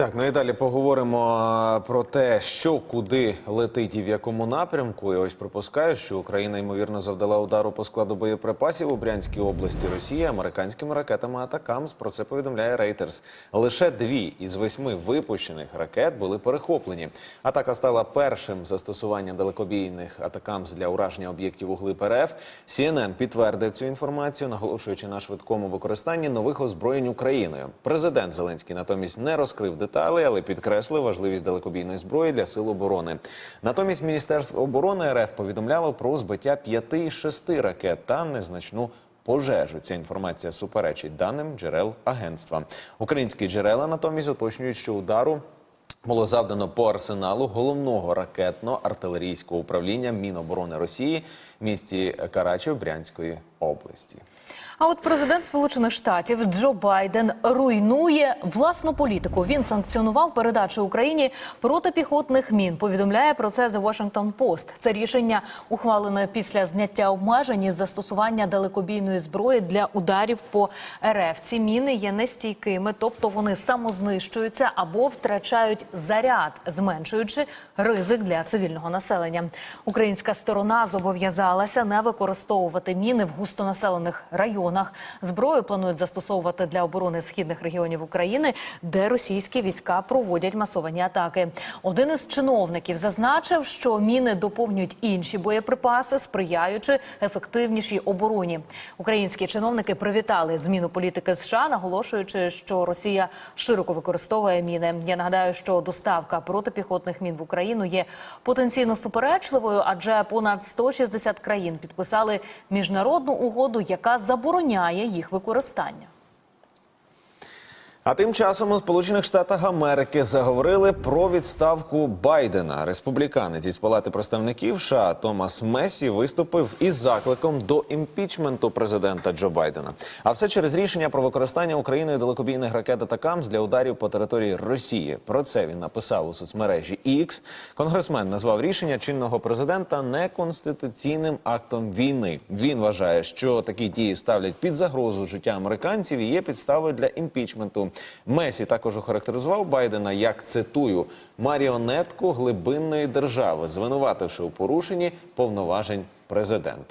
Так, ну і далі поговоримо про те, що куди летить і в якому напрямку. І ось припускаю, що Україна ймовірно завдала удару по складу боєприпасів у Брянській області Росії американськими ракетами Атакамс. Про це повідомляє Reuters. Лише дві із восьми випущених ракет були перехоплені. Атака стала першим застосуванням далекобійних Атакамс для ураження об'єктів у глиб РФ. CNN підтвердив цю інформацію, наголошуючи на швидкому використанні нових озброєнь Україною. Президент Зеленський натомість не розкрив деталей, але підкреслив важливість далекобійної зброї для сил оборони. Натомість Міністерство оборони РФ повідомляло про збиття п'яти із шести ракет та незначну. Пожежу ця інформація суперечить даним джерел агентства. Українські джерела натомість уточнюють, що удару було завдано по арсеналу головного ракетно-артилерійського управління Міноборони Росії в місті Карачев Брянської області. А от президент Сполучених Штатів Джо Байден руйнує власну політику. Він санкціонував передачу Україні протипіхотних мін. Повідомляє про це The Washington Post. Це рішення ухвалене після зняття обмежень із застосування далекобійної зброї для ударів по РФ. Ці міни є нестійкими, тобто вони самознищуються або втрачають заряд, зменшуючи ризик для цивільного населення. Українська сторона зобов'язалася не використовувати міни в густонаселених районах. Зброю планують застосовувати для оборони східних регіонів України, де російські війська проводять масовані атаки. Один із чиновників зазначив, що міни доповнюють інші боєприпаси, сприяючи ефективнішій обороні. Українські чиновники привітали зміну політики США, наголошуючи, що Росія широко використовує міни. Я нагадаю, що доставка протипіхотних мін в Україну є потенційно суперечливою, адже понад 160 країн підписали міжнародну угоду, яка забороняє їх використання. А тим часом у Сполучених Штатах Америки заговорили про відставку Байдена. Республіканець із палати представників США Томас Месі виступив із закликом до імпічменту президента Джо Байдена. А все через рішення про використання Україною далекобійних ракет «Атакамс» для ударів по території Росії. Про це він написав у соцмережі X. Конгресмен назвав рішення чинного президента неконституційним актом війни. Він вважає, що такі дії ставлять під загрозу життя американців і є підставою для імпічменту. Месі також охарактеризував Байдена як цитую маріонетку глибинної держави, звинувативши у порушенні повноважень президента.